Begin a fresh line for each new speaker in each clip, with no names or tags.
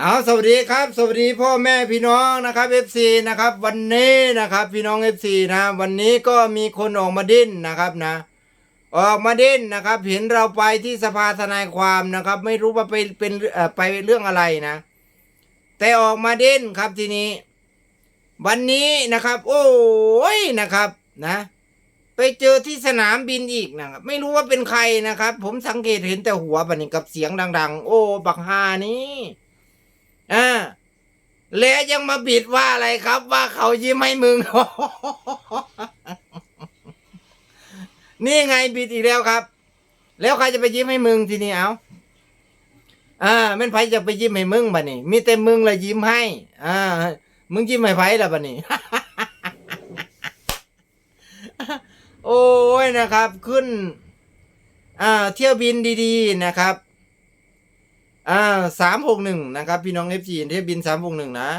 เอาสวัสดีครับ สวัสดีพ่อแม่พี่น้องนะครับ FC นะครับ วันนี้นะครับพี่น้อง FC นะวันนี้ก็มีคนออกมาดิ้นนะครับนะ ออกมาดิ้นนะครับ เห็นเราไปที่สภาทนายความนะครับ ไม่รู้ว่าไปเป็นไปเรื่องอะไรนะ แต่ออกมาดิ้นครับทีนี้ วันนี้นะครับ โอ้ยนะครับนะ ไปเจอที่สนามบินอีกนะครับ ไม่รู้ว่าเป็นใครนะครับ ผมสังเกตเห็นแต่หัวบันนี้กับเสียงดัง ๆ โอ้บักฮานี่ อ่าแล้วยังมาบิดว่าอะไรครับ ว่าเขายิ้มให้มึง นี่ไงบิดอีกแล้วครับ แล้วใครจะไปยิ้มให้มึงทีนี้เอาอ่าแม่นไผจะไปยิ้มให้มึงบัดนี้ มีแต่มึงละยิ้มให้ อ่า มึงยิ้มให้ไผละบัดนี้ โอ้ยนะครับ ขึ้น อ่า เที่ยวบินดี ๆ นะครับ อ่าสามหกหนึ่งนะครับพี่น้องเอฟซีเที่ยวบินสามหกหนึ่งนะ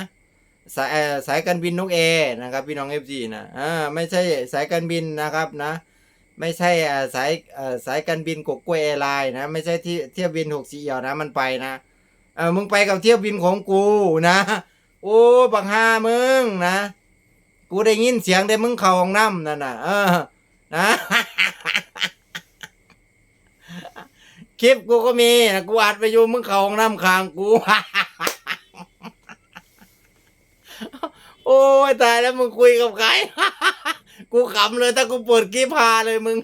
สายสายการบินนกแอร์นะครับ พี่น้องเอฟซีนะอ่าไม่ใช่สายการบินนะครับนะ ไม่ใช่อ่าสายอ่อสายการบินกกกวยแอร์ไลน์นะ ไม่ใช่ที่เที่ยวบินหกสี่เอียวนะมันไปนะเออมึงไปกับเที่ยวบินของกูนะ โอ้บังฮามึงนะ กูได้ยินเสียงได้มึงเข้าห้องน้ำนั่นน่ะ เออ นะ คลิปกูก็มีนะกูอัดไปอยู่มึงเขาห้องน้ำคางกู โอ้ยตายแล้วมึงคุยกับใคร กูขำเลยถ้ากูเปิดคลิปพาเลยมึง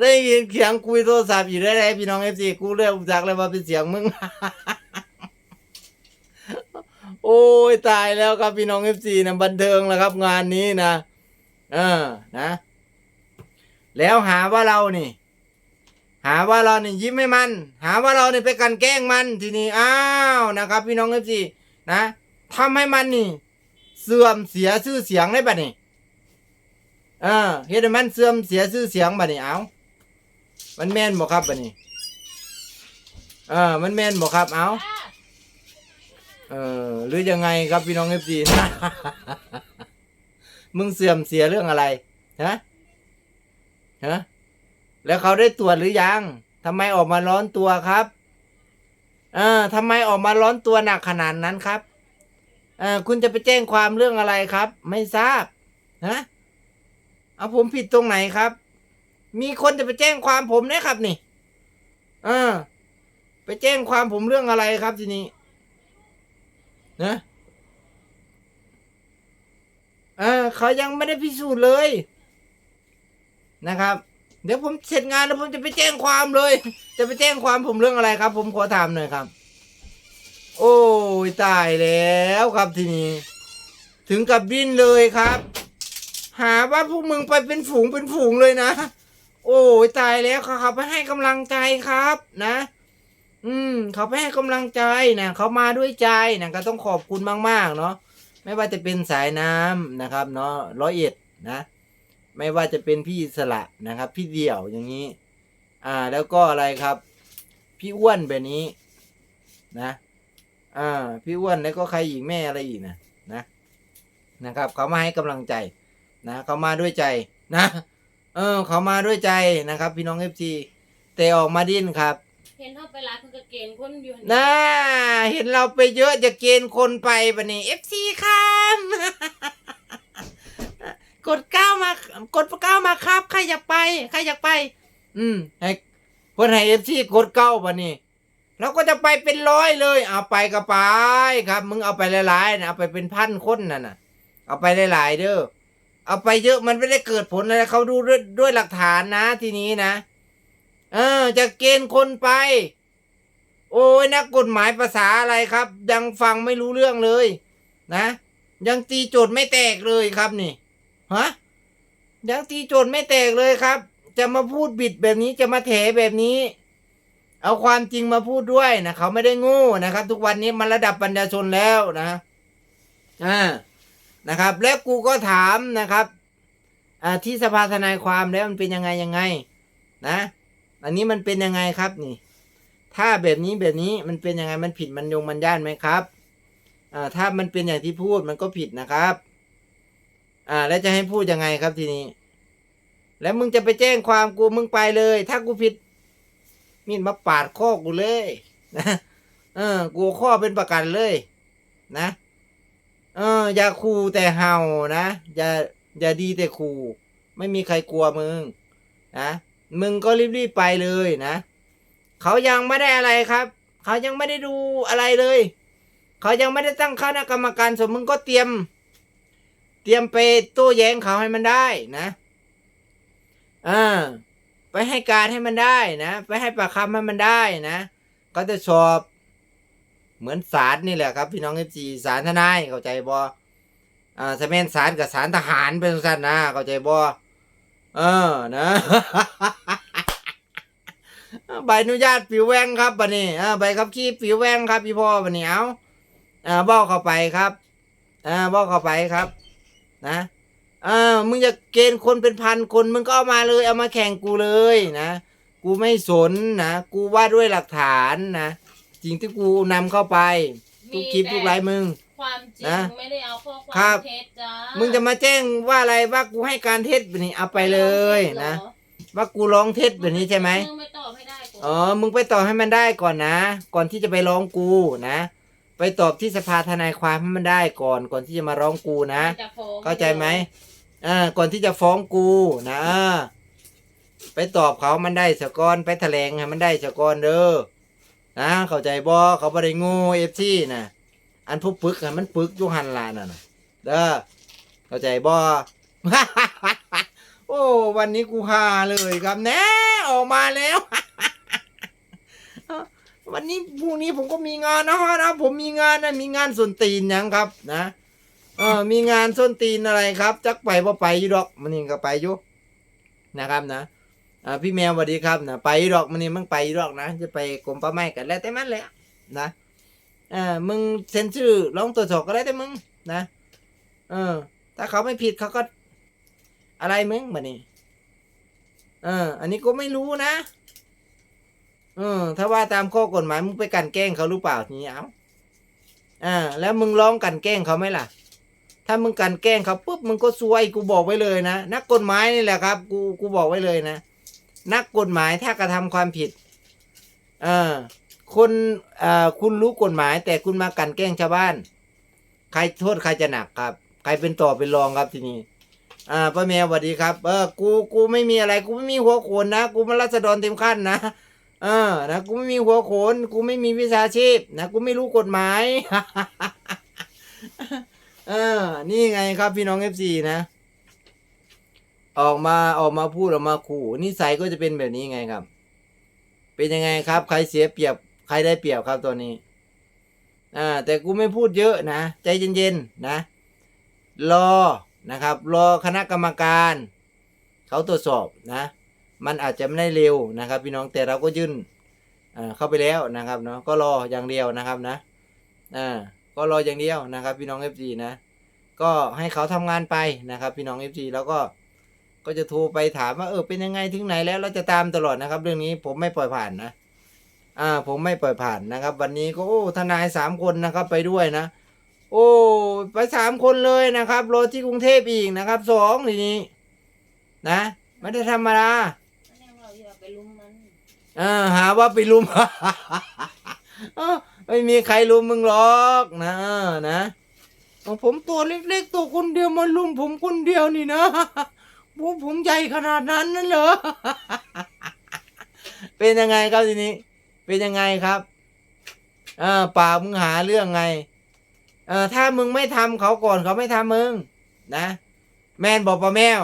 ได้ยินเสียงคุยโทรศัพท์อยู่ได้ๆพี่น้องเอฟซีกูเริ่มจากเลยว่าเป็นเสียงมึง โอ้ยตายแล้วครับพี่น้องเอฟซีนะบันเทิงแล้วครับงานนี้นะ เออ นะ แล้วหาว่าเรานี่ หาว่าเรานี่ยิ้มให้มัน หาว่าเรานี่ไปกันแกล้งมันทีนี้อ้าวนะครับ พี่น้องเอฟซีนะทำให้มันนี่ เสื่อมเสียชื่อเสียงได้ปะนี่เออเฮ็ดให้มันเสื่อมเสียชื่อเสียงบัดนี้เอามันแม่นบ่ครับบัดนี้เออมันแม่นบ่ครับเอาเออหรือยังไงครับพี่น้องเอฟซีมึงเสื่อมเสียเรื่องอะไรฮะ ฮะแล้วเขาได้ตรวจหรือยังทำไมออกมาร้อนตัวครับ เออทำไมออกมาร้อนตัวหนักขนาดนั้นครับ เออคุณจะไปแจ้งความเรื่องอะไรครับ ไม่ทราบฮะเอาผมผิดตรงไหนครับ มีคนจะไปแจ้งความผมนะครับนี่ เออ ไปแจ้งความผมเรื่องอะไรครับทีนี้นะเออเขายังไม่ได้พิสูจน์เลย นะครับ เดี๋ยวผมเสร็จงานแล้วผมจะไปแจ้งความเลย จะไปแจ้งความผมเรื่องอะไรครับ ผมขอถามหน่อยครับ โอ้ยตายแล้วครับทีนี้ ถึงกับดิ้นเลยครับ หาว่าพวกมึงไปเป็นฝูงเป็นฝูงเลยนะ โอ้ยตายแล้วเขาเขาไปให้กำลังใจครับนะ อืม เขาไปให้กำลังใจนะเขามาด้วยใจนะก็ต้องขอบคุณมากๆเนาะไม่ว่าจะเป็นสายน้ำนะครับ เนาะร้อยเอ็ดนะ ไม่ว่าจะเป็นพี่สละนะครับ พี่เดี่ยวอย่างนี้ อ่า แล้วก็อะไรครับ พี่อ้วนแบบนี้ นะ อ่า พี่อ้วนแล้วก็ใครอีกแม่อะไรอีกนะนะนะครับเขามาให้กำลังใจนะเขามาด้วยใจนะ เออเขามาด้วยใจนะครับ พี่น้องเอฟซีแต่ออกมาดิ้นครับ
เห็นเขาไปร้านคุณกระเกณฑ์คนอยู่
น่าเห็นเราไปเยอะจะเกณฑ์คนไปปะนี่เอฟซีครับ กดเก้ามา กดเก้ามาครับใครอยากไปใครอยากไป อืมให้คนให้เอฟซีกดเก้าปะนี่เราก็จะไปเป็นร้อยเลย เอาไปก็ไปครับ มึงเอาไปหลายๆนะเอาไปเป็นพันคนน่ะนะเอาไปหลายๆเด้อเอาไปเยอะมันไม่ได้เกิดผลอะไรเขาดูด้วยด้วยหลักฐานนะทีนี้นะ เออ จะเกณฑ์คนไป โอ้ยนักกฎหมายภาษาอะไรครับ ยังฟังไม่รู้เรื่องเลย นะ ยังตีโจทย์ไม่แตกเลยครับนี่ ฮะยังตีโจทย์ไม่แตกเลยครับ จะมาพูดบิดแบบนี้จะมาแถแบบนี้ เอาความจริงมาพูดด้วยนะเขาไม่ได้โงูนะครับ ทุกวันนี้มันระดับปัญญาชนแล้วนะอ่านะครับ แล้วกูก็ถามนะครับอ่าที่สภาทนายความแล้วมันเป็นยังไงยังไง นะ อันนี้มันเป็นยังไงครับนี่ ถ้าแบบนี้แบบนี้มันเป็นยังไงมันผิดมันยงมันย่านไหมครับอ่าถ้ามันเป็นอย่างที่พูดมันก็ผิดนะครับ อ่า แล้วจะให้พูดยังไงครับทีนี้ แล้วมึงจะไปแจ้งความกูมึงไปเลย ถ้ากูผิด มีดมาปาดคอกูเลยนะเออ กูข้อเป็นประกันเลย นะ เออ อย่าคูแต่เห่านะ อย่าอย่าดีแต่คูไม่มีใครกลัวมึงนะมึงก็รีบๆไปเลยนะเขายังไม่ได้อะไรครับ เขายังไม่ได้ดูอะไรเลย เขายังไม่ได้ตั้งคณะกรรมการสมมึงก็เตรียม เตรียมไปโต้แย้งเขาให้มันได้นะอ่าไปให้การให้มันได้นะ ไปให้ปากคำให้มันได้นะ ก็จะสอบเหมือนศาลนี่แหละครับ พี่น้องเอฟซีศาลทนายเข้าใจบ่อ่าสมัยศาลกับศาลทหารเป็นสั้นนะเข้าใจบ่เออนะใบอนุญาตผิวแวงครับบันนี้อ่าใบขับขี่ผิวแวงครับพี่พ่อบันนี้เอาอ่าบอกเข้าไปครับอ่าบอกเข้าไปครับ นะอ่ามึงจะเกณฑ์คนเป็นพันคนมึงก็เอามาเลย เอามาแข่งกูเลยนะ กูไม่สนนะ กูว่าด้วยหลักฐานนะสิ่งที่กูนำเข้าไป ทุกคลิปทุกไลฟ์มึง
ความจริง
นะ
ไม่ได้เอาข้อควา
ครั
ม
บ
เท็จจ้า
มึงจะมาแจ้งว่าอะไรว่ากูให้การเท็จแบบนี้เอาไปเลยนะ ว่ากูร้องเท็จแบบนี้ใช่ไหม
มึงไม่ตอบให้ได้กู
อ๋อมึงไปตอบให้มันได้ก่อนนะ ก่อนที่จะไปร้องกูนะ ไปตอบที่สภาทนายความให้มันได้ก่อนก่อนที่จะมาร้องกูนะ
จะฟ้อง
เข้าใจไหมอ่าก่อนที่จะฟ้องกูนะอ่าไปตอบเขามันได้สะก้อนไปแถลงให้มันได้สะก้อนเด้อนะเข้าใจบ่เขาบ่ได้โงูเอฟซีนะอันพวกปึกอะมันปึกอยุหันลาน่ะนะเด้อเข้าใจบ่ โอ้ วันนี้กูฮาเลยครับแน่ออกมาแล้ว วันนี้พรุ่งนี้ผมก็มีงานนะฮะนะผมมีงานนะมีงานส่วนตีนยังครับ นะเออมีงานส้นตีนอะไรครับ จักไปบ่ไปอยู่ดอกมันนี่ก็ไปอยู่นะครับนะอ่าพี่แมวสวัสดีครับนะไปยีดอกมันนี่มึงไปยีดอกนะ จะไปกรมป่าไม้กันแล้วแต่มันเลยอะนะอ่ามึงเซ็นชื่อลองตรวจสอบก็ได้แต่มึงนะเออ ถ้าเขาไม่ผิดเขาก็ อะไรมึงบัดนี้เออ อันนี้ก็ไม่รู้นะ ออถ้าว่าตามข้อกฎหมายมึงไปกันแกล้งเขาหรือเปล่าทีนี้เอาอ่า แล้วมึงร้องกันแกล้งเขาไหมล่ะ ถ้ามึงกันแกล้งเขาปุ๊บมึงก็ซวยกูบอกไว้เลยนะนักกฎหมายนี่แหละครับ กูกูบอกไว้เลยนะ นักกฎหมายถ้ากระทำความผิดเออคนเอ่อคุณรู้กฎหมาย แต่คุณมากันแกล้งชาวบ้าน ใครโทษใครจะหนักครับ ใครเป็นต่อเป็นรองครับทีนี้อ่าป้าแมวสวัสดีครับ เออกูกูไม่มีอะไร กูไม่มีหัวโขนนะ กูมารัษฎรเต็มขั้นนะ เออนะกูไม่มีหัวโขน กูไม่มีวิชาชีพนะกูไม่รู้กฎหมายเออ นี่ไงครับพี่น้องเอฟซีนะ ออกมาออกมาพูดออกมาขู่นิสัยก็จะเป็นแบบนี้ไงครับ เป็นยังไงครับ ใครเสียเปรียบ ใครได้เปรียบครับตัวนี้อ่าแต่กูไม่พูดเยอะนะใจเย็นๆนะ รอนะครับ รอคณะกรรมการ เขาตรวจสอบนะ มันอาจจะไม่ได้เร็วนะครับ พี่น้องแต่เราก็ยื่นเข้าไปแล้วนะครับเนาะก็รออย่างเดียวนะครับนะอ่าก็รออย่างเดียวนะครับ พี่น้องเอฟซีนะ ก็ให้เขาทำงานไปนะครับ พี่น้องเอฟซีแล้วก็ก็จะโทรไปถามว่าเออเป็นยังไงถึงไหนแล้วเราจะตามตลอดนะครับ เรื่องนี้ผมไม่ปล่อยผ่านนะอ่าผมไม่ปล่อยผ่านนะครับ วันนี้ก็โอ้ทนายสามคนนะครับไปด้วยนะ โอ้ไปสามคนเลยนะครับรถที่กรุงเทพอีกนะครับสองทีนี้ นะไม่ได้ธรรมดา
ลุมมัน
อ่าหาว่าไปลุมเอ้าไม่มีใครลุมมึงหรอกนะนะเอาผมตัวเล็กๆตัวคนเดียวมาลุมผมคนเดียวนี่นะโอ้ผมใหญ่ขนาดนั้นนั่นเหรอ เป็นยังไงครับทีนี้ เป็นยังไงครับอ่าป่ากมึงหาเรื่องไงเออถ้ามึงไม่ทำเขาก่อนเขาไม่ทำมึง นะ แมนบอกป้าแมว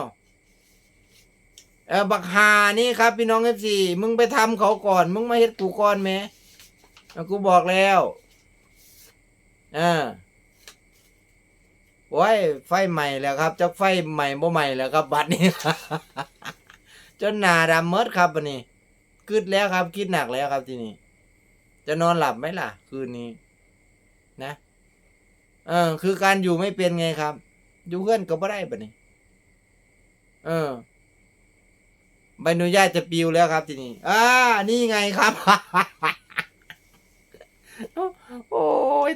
เออบักฮานี่ครับ พี่น้องเอฟซีมึงไปทำเขาก่อน มึงมาเฮ็ดกูก่อนแหมกูบอกแล้วอ่าโอ้ยไฟใหม่แล้วครับจักไฟใหม่บ่ใหม่แล้วครับ บัดนี้จนหนาดำเมิดครับบัดนี้คิดแล้วครับ คิดหนักแล้วครับทีนี้ จะนอนหลับไหมล่ะ คืนนี้ นะ เออ คือการอยู่ไม่เป็นไงครับ อยู่เพื่อนก็ไม่ได้บัดนี้ เออ ใบอนุญาตจะปิวแล้วครับทีนี้อ่านี่ไงครับ โอ้ย